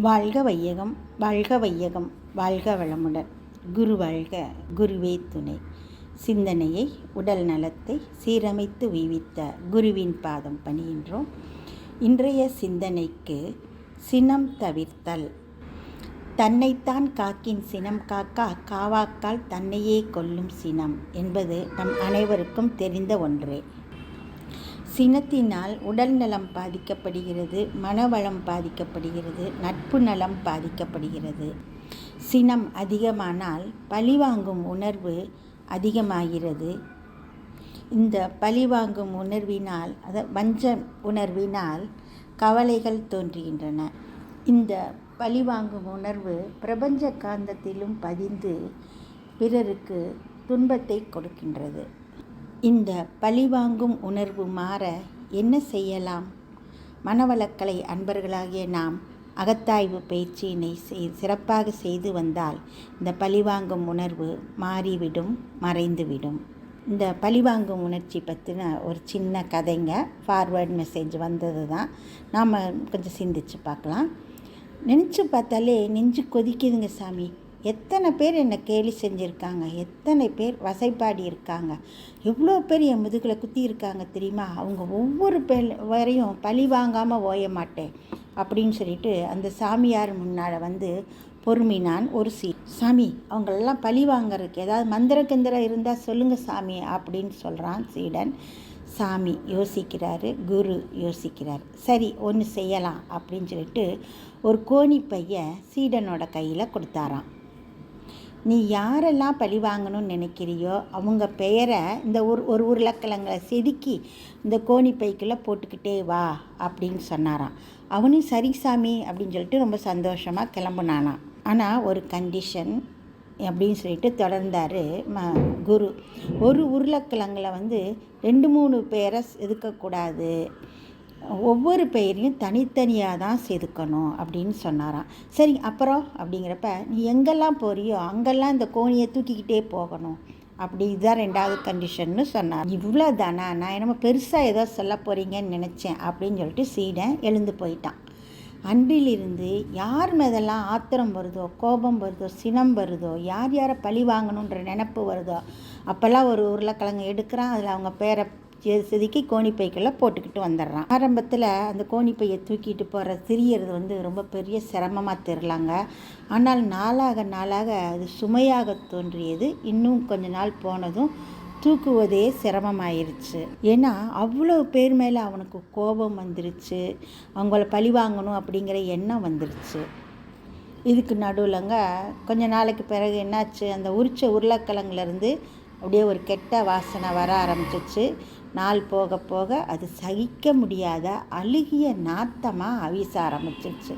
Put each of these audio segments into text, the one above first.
வாழ்க வையகம் வாழ்க வையகம் வாழ்க வளமுடன். குரு வாழ்க குருவே துணை. சிந்தனையை உடல் நலத்தை சீரமைத்து உய்வித்த குருவின் பாதம் பணிகின்றோம். இன்றைய சிந்தனைக்கு சினம் தவிர்த்தல். தன்னைத்தான் காக்கின் சினம் காக்கா காவாக்கால் தன்னையே கொல்லும் சினம் என்பது நம் அனைவருக்கும் தெரிந்த ஒன்றே. சினத்தினால் உடல் நலம் பாதிக்கப்படுகிறது மனவளம் பாதிக்கப்படுகிறது நட்பு நலம் பாதிக்கப்படுகிறது. சினம் அதிகமானால் பழிவாங்கும் உணர்வு அதிகமாகிறது. இந்த பழிவாங்கும் உணர்வினால் அத வஞ்ச உணர்வினால் கவலைகள் தோன்றுகின்றன. இந்த பழிவாங்கும் உணர்வு பிரபஞ்ச காந்தத்திலும் பதிந்து பிறருக்கு துன்பத்தை கொடுக்கின்றது. இந்த பழிவாங்கும் உணர்வு மாற என்ன செய்யலாம்? மனவளக்கலை அன்பர்களாகிய நாம் அகத்தாய்வு பயிற்சியினை செய் சிறப்பாக செய்து வந்தால் இந்த பழிவாங்கும் உணர்வு மாறிவிடும் மறைந்துவிடும். இந்த பழிவாங்கும் உணர்ச்சி பற்றின ஒரு சின்ன கதைங்க. ஃபார்வேர்ட் மெசேஜ் வந்தது தான். நாம் கொஞ்சம் சிந்திச்சு பார்க்கலாம். நினச்சி பார்த்தாலே நெஞ்சு கொதிக்குதுங்க சாமி. எத்தனை பேர் என்னை கேலி செஞ்சுருக்காங்க? எத்தனை பேர் வசைப்பாடி இருக்காங்க? எவ்வளோ பேர் என் முதுகில் குத்தி இருக்காங்க தெரியுமா? அவங்க ஒவ்வொரு பேர் வரையும் பழி வாங்காமல் ஓய மாட்டேன் அப்படின்னு சொல்லிட்டு அந்த சாமியார் முன்னால் வந்து பொறுமினான் ஒரு சீ. சாமி அவங்களெல்லாம் பழி வாங்கறதுக்கு ஏதாவது மந்திர கந்திரம் இருந்தால் சொல்லுங்கள் சாமி அப்படின்னு சொல்கிறான் சீடன். சாமி யோசிக்கிறாரு குரு யோசிக்கிறார். சரி ஒன்று செய்யலாம் அப்படின்னு சொல்லிட்டு ஒரு கோணி பைய சீடனோட கையில் கொடுத்தாராம். நீ யாரெல்லாம் பழி வாங்கணும்னு நினைக்கிறியோ அவங்க பெயரை இந்த ஒரு ஒரு உருளைக்கிழங்களை செதுக்கி இந்த கோணி பைக்குள்ளே போட்டுக்கிட்டே வா அப்படின்னு சொன்னாராம். அவனும் சரி சாமி அப்படின்னு சொல்லிட்டு ரொம்ப சந்தோஷமாக கிளம்புனானாம். ஆனால் ஒரு கண்டிஷன் அப்படின்னு சொல்லிட்டு தொடர்ந்தார் ம குரு. ஒரு உருளைக்கிழங்கில் வந்து ரெண்டு மூணு பேரை எதுக்கக்கூடாது ஒவ்வொரு பெயரையும் தனித்தனியாக தான் செதுக்கணும் அப்படின்னு சொன்னாராம். சரி அப்புறம் அப்படிங்கிறப்ப நீ எங்கெல்லாம் போறியோ அங்கெல்லாம் இந்த கோணியை தூக்கிக்கிட்டே போகணும். அப்படி இதுதான் ரெண்டாவது கண்டிஷன்னு சொன்னார். இவ்வளோ தானா? நான் என்னமோ பெருசாக ஏதோ சொல்ல போகிறீங்கன்னு நினச்சேன் அப்படின்னு சொல்லிட்டு சீடன் எழுந்து போயிட்டான். அன்பிலிருந்து யார் மேதெல்லாம் ஆத்திரம் வருதோ கோபம் வருதோ சினம் வருதோ யார் யாரை பழி வாங்கணுன்ற நினப்பு வருதோ அப்போல்லாம் ஒரு உருளைக்கிழங்கு எடுக்கிறான். அதில் அவங்க பேரை செதுக்கி கோணிப்பைக்குள்ளே போட்டுக்கிட்டு வந்துடுறான் ஆரம்பத்தில் அந்த கோணிப்பையை தூக்கிட்டு போகிற திரியறது வந்து ரொம்ப பெரிய சிரமமாக தெரிலாங்க. ஆனால் நாளாக நாளாக அது சுமையாக தோன்றியது. இன்னும் கொஞ்ச நாள் போனதும் தூக்குவதே சிரமமாயிருச்சு. ஏன்னா அவ்வளோ பேர் மேலே அவனுக்கு கோபம் வந்துருச்சு. அவங்கள பழி வாங்கணும் அப்படிங்கிற எண்ணம் வந்துருச்சு. இதுக்கு நடுவில்ங்க கொஞ்ச நாளைக்கு பிறகு என்னாச்சு? அந்த உரிச்ச உருளைக்கிழங்குலேருந்து அப்படியே ஒரு கெட்ட வாசனை வர ஆரம்பிச்சிச்சு. நாள் போக போக அது சகிக்க முடியாத அழுகிய நாத்தமாக அவிச ஆரம்பிச்சிருச்சு.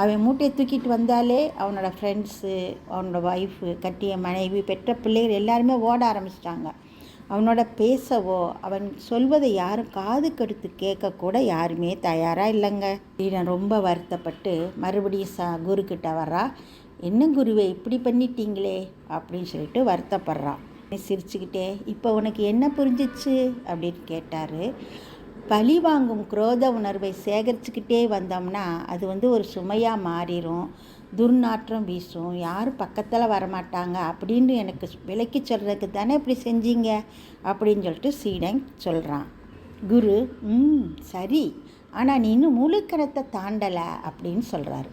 அவன் மூட்டையை தூக்கிட்டு வந்தாலே அவனோட ஃப்ரெண்ட்ஸு அவனோட ஒய்ஃபு கட்டிய மனைவி பெற்ற பிள்ளைகள் எல்லாருமே ஓட ஆரம்பிச்சிட்டாங்க. அவனோட பேசவோ அவன் சொல்வதை யாரும் காது கெடுத்து கேட்கக்கூட யாருமே தயாராக இல்லைங்க. நான் ரொம்ப வருத்தப்பட்டு மறுபடியும் சா குருக்கிட்ட வர்றா என்ன குருவே இப்படி பண்ணிட்டீங்களே? அப்படின்னு சொல்லிட்டு வருத்தப்படுறான் சிரிச்சுக்கிட்டே இப்போ உனக்கு என்ன புரிஞ்சிச்சு? அப்படின்னு கேட்டார். பழி வாங்கும் குரோத உணர்வை சேகரிச்சுக்கிட்டே வந்தோம்னா அது வந்து ஒரு சுமையாக மாறிடும் துர்நாற்றம் வீசும். யாரும் பக்கத்தில் வரமாட்டாங்க. அப்படின்னு எனக்கு விலைக்கு சொல்கிறதுக்கு தானே இப்படி செஞ்சீங்க? அப்படின்னு சொல்லிட்டு சீடன் சொல்கிறான் குரு ம் சரி. ஆனால் நீ இன்னும் முழுக்கணத்தை தாண்டலை. அப்படின்னு சொல்கிறாரு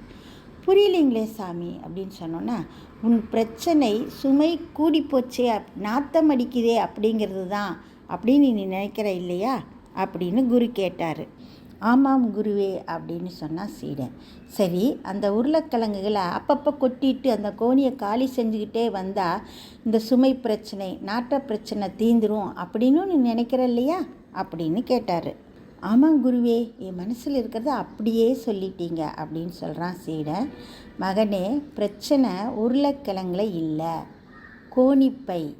புரியலைங்களே சாமி அப்படின்னு சொன்னோன்னா உன் பிரச்சனை சுமை கூடி போச்சே நாத்தம் அடிக்குதே அப்படிங்கிறது தான் அப்படின்னு நீ நினைக்கிற இல்லையா? அப்படின்னு குரு கேட்டார். ஆமாம் குருவே அப்படின்னு சொன்னால் சீடன் சரி அந்த உருளைக்கிழங்குகளை அப்பப்போ கொட்டிட்டு அந்த கோணியை காலி செஞ்சுக்கிட்டே வந்தால் இந்த சுமை பிரச்சனை நாட்ட பிரச்சனை தீந்துரும் அப்படின்னு நீ நினைக்கிற இல்லையா? அப்படின்னு கேட்டார். ஆமாம் குருவே என் மனசில் இருக்கிறத அப்படியே சொல்லிட்டீங்க அப்படின்னு சொல்கிறான் சீடன். மகனே பிரச்சனை உருளைக்கிழங்குல இல்லை. கோணிப்பை.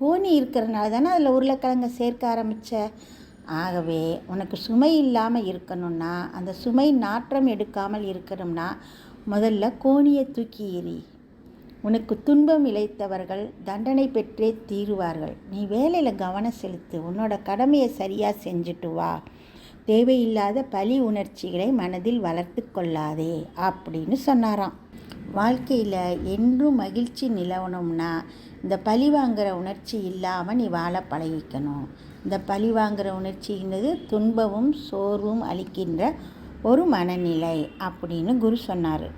கோணி இருக்கிறனால தானே அதில் உருளைக்கிழங்கை சேர்க்க ஆரம்பித்த ஆகவே உனக்கு சுமை இல்லாமல் இருக்கணும்னா அந்த சுமை நாற்றம் எடுக்காமல் இருக்கணும்னா முதல்ல கோணியை தூக்கி எறி. உனக்கு துன்பம் இழைத்தவர்கள் தண்டனை பெற்றே தீருவார்கள். நீ வேலையில் கவனம் செலுத்து உன்னோட கடமையை சரியாக செஞ்சுட்டு வா. தேவையில்லாத பழி உணர்ச்சிகளை மனதில் வளர்த்து கொள்ளாதே அப்படின்னு சொன்னாராம். வாழ்க்கையில் என்றும் மகிழ்ச்சி நிலவணும்னா இந்த பழி வாங்குகிற உணர்ச்சி இல்லாமல் நீ வாழ பழகிக்கணும். இந்த பழி வாங்குகிற உணர்ச்சின்றது துன்பமும் சோர்வும் அளிக்கின்ற ஒரு மனநிலை அப்படின்னு குரு சொன்னார்.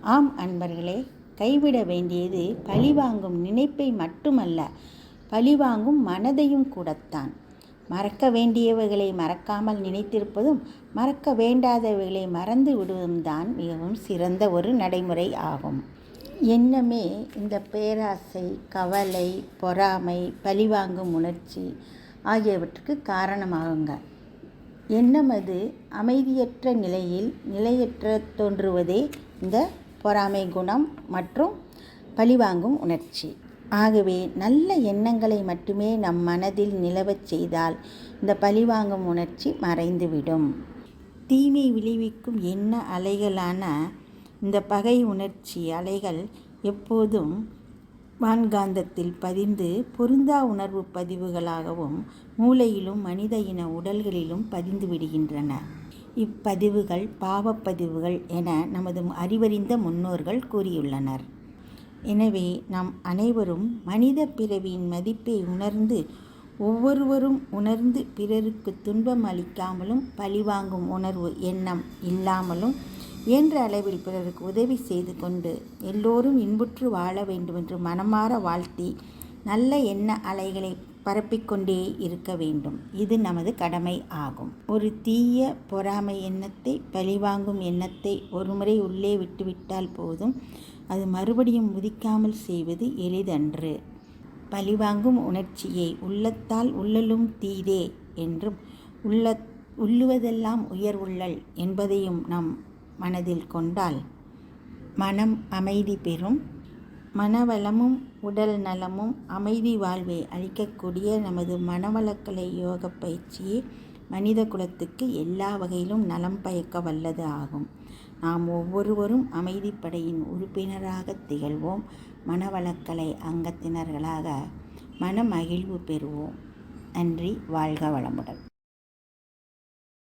ஆம் அன்பர்களே கைவிட வேண்டியது பழிவாங்கும் நினைப்பை மட்டுமல்ல பழிவாங்கும் மனதையும் கூடத்தான். மறக்க வேண்டியவைகளை மறக்காமல் நினைத்திருப்பதும் மறக்க வேண்டாதவைகளை மறந்து விடுவதும் தான் மிகவும் சிறந்த ஒரு நடைமுறை ஆகும். எண்ணமே இந்த பேராசை கவலை பொறாமை பழிவாங்கும் உணர்ச்சி ஆகியவற்றுக்கு காரணமாகுங்க. எண்ணம் அது அமைதியற்ற நிலையில் நிலையற்ற தோன்றுவதே இந்த பொறாமை குணம் மற்றும் பழிவாங்கும் உணர்ச்சி. ஆகவே நல்ல எண்ணங்களை மட்டுமே நம் மனதில் நிலவச் செய்தால் இந்த பழிவாங்கும் உணர்ச்சி மறைந்துவிடும். தீமை விளைவிக்கும் எண்ண அலைகளான இந்த பகை உணர்ச்சி அலைகள் எப்போதும் வான்காந்தத்தில் பதிந்து பொருந்தா உணர்வு பதிவுகளாகவும் மூளையிலும் மனித இன உடல்களிலும் பதிந்து விடுகின்றன. இப்பதிவுகள் பாவப்பதிவுகள் என நமது அறிவறிந்த முன்னோர்கள் கூறியுள்ளனர். எனவே நாம் அனைவரும் மனித பிறவியின் மதிப்பை உணர்ந்து ஒவ்வொருவரும் உணர்ந்து பிறருக்கு துன்பம் அளிக்காமலும் பழிவாங்கும் உணர்வு எண்ணம் இல்லாமலும் இயன்ற அளவில் பிறருக்கு உதவி செய்து கொண்டு எல்லோரும் இன்புற்று வாழ வேண்டுமென்று மனமாற வாழ்த்தி நல்ல எண்ண அலைகளை பரப்பிக்கொண்டே இருக்க வேண்டும். இது நமது கடமை ஆகும். ஒரு தீய பொறாமை எண்ணத்தை பழிவாங்கும் எண்ணத்தை ஒருமுறை உள்ளே விட்டுவிட்டால் போதும். அது மறுபடியும் முதிக்காமல் செய்வது எளிதன்று. பழிவாங்கும் உணர்ச்சியை உள்ளத்தால் உள்ளலும் தீதே என்றும் உள்ள உள்ளுவதெல்லாம் உயர்வுள்ளல் என்பதையும் நம் மனதில் கொண்டால் மனம் அமைதி பெறும். மனவளமும் உடல் நலமும் அமைதி வாழ்வை அளிக்கக்கூடிய நமது மனவளக்கலை யோக பயிற்சியை மனித குலத்துக்கு எல்லா வகையிலும் நலம் பயக்க வல்லது ஆகும். நாம் ஒவ்வொருவரும் அமைதிப்படையின் உறுப்பினராக திகழ்வோம். மனவளக்கலை அங்கத்தினர்களாக மன மகிழ்வு பெறுவோம். நன்றி. வாழ்க வளமுடன்.